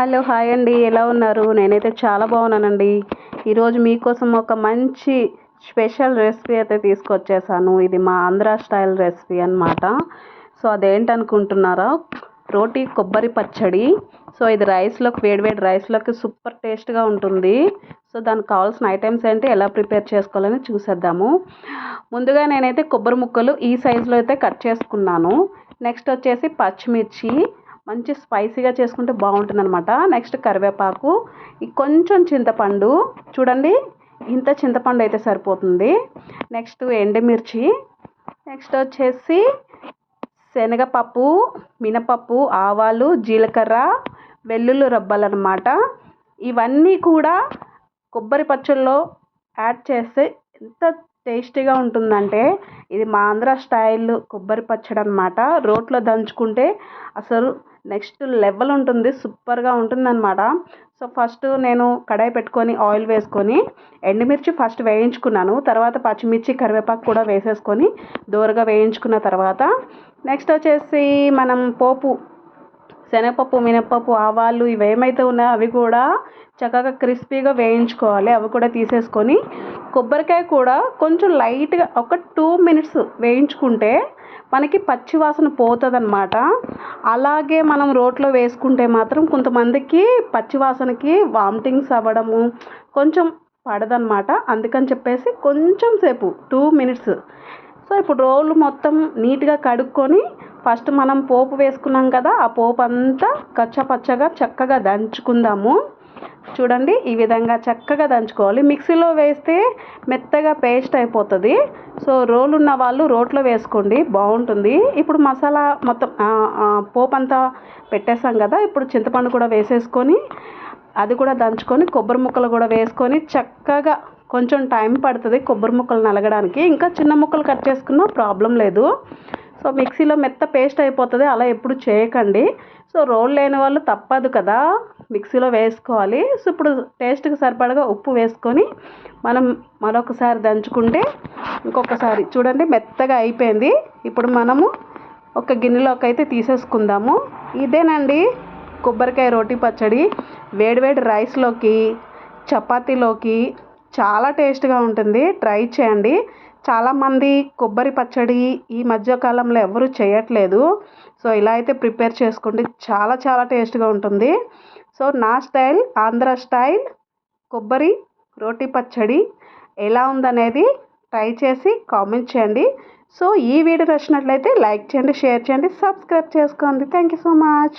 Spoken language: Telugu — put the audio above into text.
హలో హాయ్ అండి. ఎలా ఉన్నారు? నేనైతే చాలా బాగున్నానండి. ఈరోజు మీకోసం ఒక మంచి స్పెషల్ రెసిపీ అయితే తీసుకొచ్చేసాను. ఇది మా ఆంధ్ర స్టైల్ రెసిపీ అనమాట సో అదేంటనుకుంటున్నారా? రోటీ కొబ్బరి పచ్చడి. సో ఇది రైస్లోకి వేడివేడి రైస్లోకి సూపర్ టేస్ట్గా ఉంటుంది. సో దానికి కావాల్సిన ఐటమ్స్ ఏంటి ఎలా ప్రిపేర్ చేసుకోవాలని చూసేద్దాము. ముందుగా నేనైతే కొబ్బరి ముక్కలు ఈ సైజులో అయితే కట్ చేసుకున్నాను. నెక్స్ట్ వచ్చేసి పచ్చిమిర్చి. మంచి స్పైసీగా చేసుకుంటే బాగుంటుంది అనమాట నెక్స్ట్ కరివేపాకు కొంచెం చింతపండు చూడండి ఇంత చింతపండు అయితే సరిపోతుంది. నెక్స్ట్ ఎండుమిర్చి నెక్స్ట్ వచ్చేసి శనగపప్పు మినపప్పు ఆవాలు జీలకర్ర వెల్లుల్లి రబ్బలు అనమాట ఇవన్నీ కూడా కొబ్బరి పచ్చళ్ళలో యాడ్ చేస్తే ఎంత టేస్టీగా ఉంటుందంటే ఇది మా ఆంధ్ర స్టైల్ కొబ్బరి పచ్చడి అనమాట రోట్లో దంచుకుంటే అసలు నెక్స్ట్ లెవెల్ ఉంటుంది సూపర్గా ఉంటుందన్నమాట. సో ఫస్ట్ నేను కడాయి పెట్టుకొని ఆయిల్ వేసుకొని ఎండుమిర్చి ఫస్ట్ వేయించుకున్నాను. తర్వాత పచ్చిమిర్చి కరివేపాకు కూడా వేసేసుకొని దూరగా వేయించుకున్న తర్వాత నెక్స్ట్ వచ్చేసి మనం పోపు శనగపప్పు మినపప్పు ఆవాలు ఇవి ఏమైతే ఉన్నాయో అవి కూడా చక్కగా క్రిస్పీగా వేయించుకోవాలి. అవి కూడా తీసేసుకొని కొబ్బరికాయ కూడా కొంచెం లైట్గా ఒక టూ మినిట్స్ వేయించుకుంటే మనకి పచ్చివాసన పోతుంది అనమాట అలాగే మనం రోట్లో వేసుకుంటే మాత్రం కొంతమందికి పచ్చివాసనకి వామిటింగ్స్ అవ్వడము కొంచెం పడదనమాట అందుకని చెప్పేసి కొంచెం సేపు టూ మినిట్స్. సో ఇప్పుడు రోలు మొత్తం నీట్గా కడుక్కొని ఫస్ట్ మనం పోపు వేసుకున్నాం కదా ఆ పోపు అంతా కచ్చపచ్చగా చక్కగా దంచుకుందాము. చూడండి ఈ విధంగా చక్కగా దంచుకోవాలి. మిక్సీలో వేస్తే మెత్తగా పేస్ట్ అయిపోతుంది. సో రోలు ఉన్న వాళ్ళు రోట్లో వేసుకోండి బాగుంటుంది. ఇప్పుడు మసాలా మొత్తం పోపు అంతా పెట్టేసాం కదా ఇప్పుడు చింతపండు కూడా వేసేసుకొని అది కూడా దంచుకొని కొబ్బరి ముక్కలు కూడా వేసుకొని చక్కగా కొంచెం టైం పడుతుంది కొబ్బరి ముక్కలు నలగడానికి. ఇంకా చిన్న ముక్కలు కట్ చేసుకున్నా ప్రాబ్లం లేదు. సో మిక్సీలో మెత్త పేస్ట్ అయిపోతుంది అలా ఎప్పుడు చేయకండి. సో రోల్ లేని వాళ్ళు తప్పదు కదా మిక్సీలో వేసుకోవాలి. సో ఇప్పుడు టేస్ట్కి సరిపడగా ఉప్పు వేసుకొని మనం మరొకసారి దంచుకుంటే ఇంకొకసారి చూడండి మెత్తగా అయిపోయింది. ఇప్పుడు మనము ఒక గిన్నెలోకి అయితే తీసేసుకుందాము. ఇదేనండి కొబ్బరికాయ రోటి పచ్చడి. వేడివేడి రైస్లోకి చపాతీలోకి చాలా టేస్ట్గా ఉంటుంది. ట్రై చేయండి. చాలామంది కొబ్బరి పచ్చడి ఈ మధ్యకాలంలో ఎవరు చేయట్లేదు. సో ఇలా అయితే ప్రిపేర్ చేసుకోండి. చాలా చాలా టేస్ట్గా ఉంటుంది. సో నా స్టైల్ ఆంధ్ర స్టైల్ కొబ్బరి రోటి పచ్చడి ఎలా ఉందనేది ట్రై చేసి కామెంట్ చేయండి. సో ఈ వీడియో నచ్చినట్లయితే లైక్ చేయండి షేర్ చేయండి సబ్స్క్రైబ్ చేసుకోండి. Thank you so much.